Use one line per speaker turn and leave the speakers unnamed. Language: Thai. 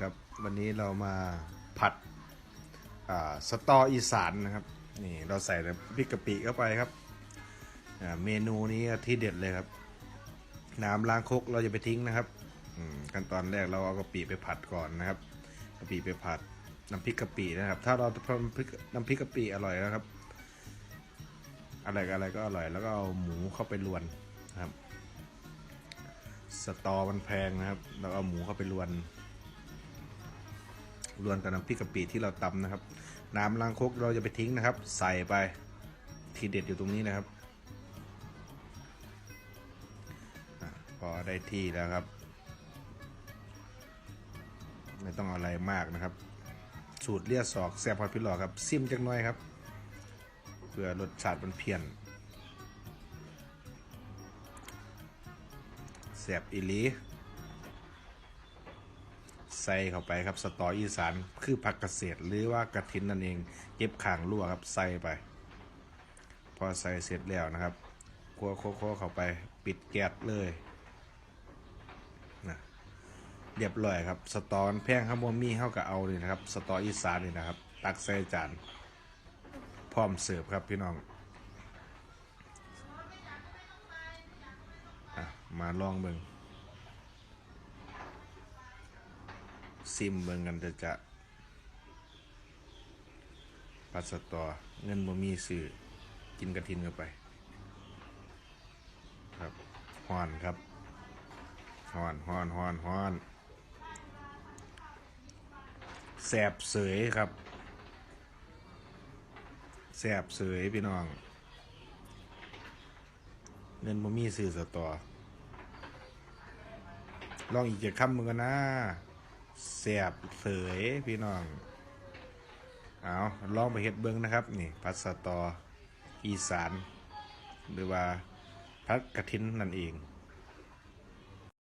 ครับ วันนี้เรามาผัดสตออีสานนะครับ นี่เราใส่พริกกะปิเข้าไปครับ เมนูนี้ที่เด็ดเลยครับ น้ำล้างคกเราจะไปทิ้งนะครับขั้นตอนแรกเราเอากะปิไปผัดก่อนนะครับกะปิไปผัดน้ำพริกกะปินะครับ ถ้าเราทำน้ำพริกน้ำพริกกะปิอร่อยนะครับ อะไรก็อะไรก็อร่อยแล้วก็เอาหมูเข้าไปลวนนะครับ สตอมันแพงนะครับ เราเอาหมูเข้าไปลวน ลวนกับน้ำพริกกะปิที่เราตำนะครับ น้ำล้างคกเราจะไปทิ้งนะครับ ใส่ไปทีเด็ดอยู่ตรงนี้นะครับอพอได้ที่แล้วครับ ไม่ต้องอะไรมากนะครับ สูตรเลียดศอกแซ่บพอพี่หลอครับซิมจังน้อยครับเพื่อรสชาติมันเพี้ยนแซ่บอีลี ใส่เข้าไปครับสตออีสานคือผักเกษตรหรือว่ากระถินนั่นเองเก็บข่างรั่วครับใส่ไป พอใส่เสร็จแล้วนะครับคั่วโคๆเข้าไปปิดแก๊สเลยนะเรียบร้อยครับ สตอนแพงครับบ่มีเข้ากับเอาเลยนะครับ สตออีสานนี่นะครับ ตักใส่จานพร้อมเสิร์ฟครับพี่น้องมาลองเบิ่ง ซิมเบิ่งกันจะจะปัดสตอเงินบ่มีซื้อกินกระทินกันไป ครับฮอนครับฮอนฮอนฮอนฮอนแสบเสยครับแสบเสยพี่น้องเงินบ่มีซื้อสตอลองอีกจะคำมึงกันนะ แสบเสยพี่น้อง เอาลองไปเห็ดเบิ้งนะครับ นี่พัสตออีสาน หรือว่าพัดกระทินนั่นเอง